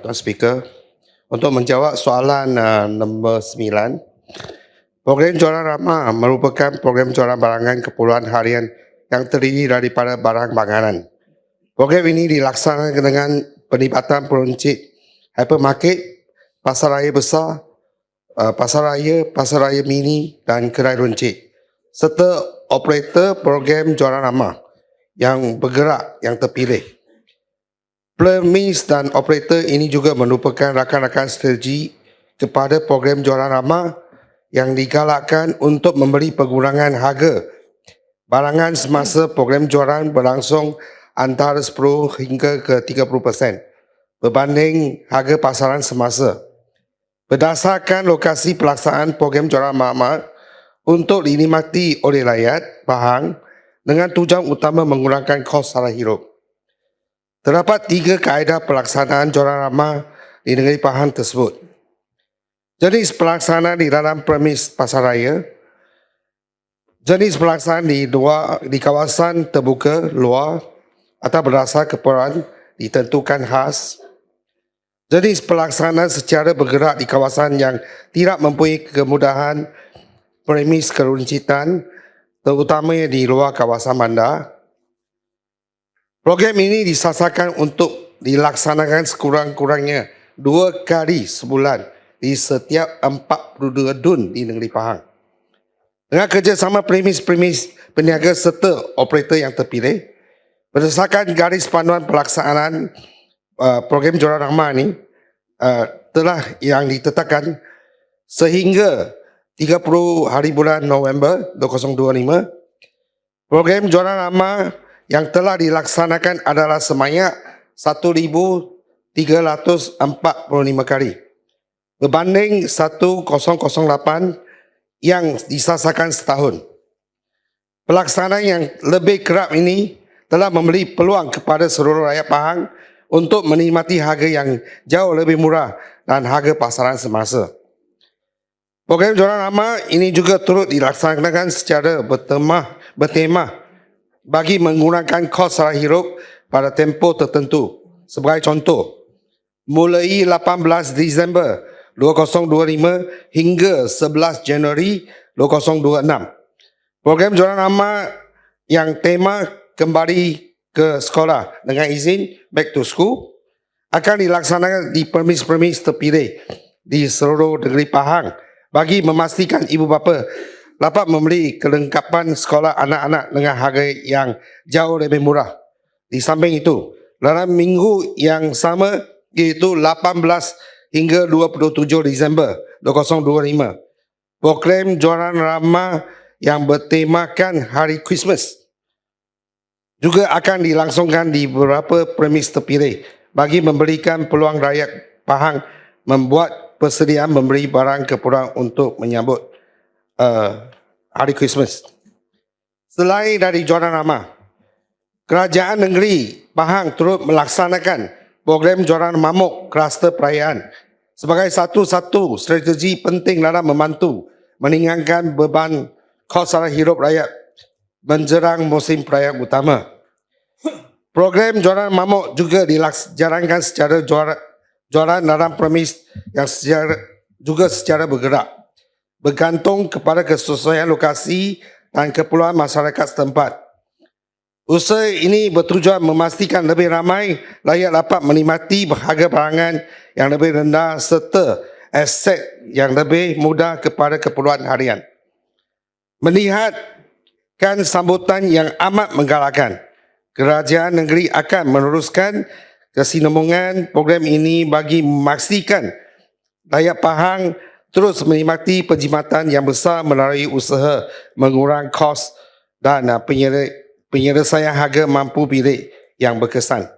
Tuan Speaker, untuk menjawab soalan uh, nombor 9, program jualan ramah merupakan program jualan barangan keperluan harian yang terdiri daripada barang banganan. Program ini dilaksanakan dengan penlibatan peruncit hypermarket, pasar raya besar, uh, pasar raya, pasar raya mini dan kedai runcit serta operator program jualan ramah yang bergerak yang terpilih. Premis dan operator ini juga merupakan rakan-rakan strategi kepada program jualan ramah yang digalakkan untuk memberi pengurangan harga barangan semasa program jualan berlangsung antara 10 hingga ke 30% berbanding harga pasaran semasa. Berdasarkan lokasi pelaksanaan program jualan ramah untuk dinikmati oleh rakyat Pahang dengan tujuan utama mengurangkan kos sara hidup. Terdapat tiga kaedah pelaksanaan jualan ramah di negeri Pahang tersebut. Jenis pelaksanaan di dalam premis pasar raya, jenis pelaksanaan di luar di kawasan terbuka luar atau berdasar keperluan ditentukan khas, jenis pelaksanaan secara bergerak di kawasan yang tidak mempunyai kemudahan premis keruncitan terutamanya di luar kawasan bandar, Program ini disasarkan untuk dilaksanakan sekurang-kurangnya dua kali sebulan di setiap 42 dun di negeri Pahang. Dengan kerjasama premis-premis peniaga serta operator yang terpilih, berdasarkan garis panduan pelaksanaan uh, program jualan ramah ini uh, telah yang ditetapkan sehingga 30 hari bulan November 2025, program jualan ramah yang telah dilaksanakan adalah sebanyak 1,345 kali berbanding 1008 yang disasarkan setahun. Pelaksanaan yang lebih kerap ini telah memberi peluang kepada seluruh rakyat Pahang untuk menikmati harga yang jauh lebih murah dan harga pasaran semasa. Program jualan lama ini juga turut dilaksanakan secara bertema, bertema bagi mengurangkan kos sara hidup pada tempoh tertentu. Sebagai contoh, mulai 18 Disember 2025 hingga 11 Januari 2026. Program jualan lama yang tema kembali ke sekolah dengan izin back to school akan dilaksanakan di permis-permis terpilih di seluruh negeri Pahang bagi memastikan ibu bapa dapat membeli kelengkapan sekolah anak-anak dengan harga yang jauh lebih murah. Di samping itu, dalam minggu yang sama iaitu 18 hingga 27 Disember 2025, program jualan ramah yang bertemakan Hari Christmas juga akan dilangsungkan di beberapa premis terpilih bagi memberikan peluang rakyat Pahang membuat persediaan memberi barang keperluan untuk menyambut uh, hari Christmas. Selain dari jualan ramah, kerajaan negeri Pahang turut melaksanakan program jualan mamuk kluster perayaan sebagai satu-satu strategi penting dalam membantu meningkatkan beban kos sara hidup rakyat menjerang musim perayaan utama. Program jualan mamuk juga dilaksanakan secara jualan, jualan dalam premis yang secara, juga secara bergerak bergantung kepada kesesuaian lokasi dan keperluan masyarakat setempat. Usaha ini bertujuan memastikan lebih ramai rakyat dapat menikmati harga barangan yang lebih rendah serta aset yang lebih mudah kepada keperluan harian. Melihatkan sambutan yang amat menggalakkan, kerajaan negeri akan meneruskan kesinambungan program ini bagi memastikan rakyat Pahang terus menikmati penjimatan yang besar melalui usaha mengurang kos dan uh, penyelesaian harga mampu bilik yang berkesan.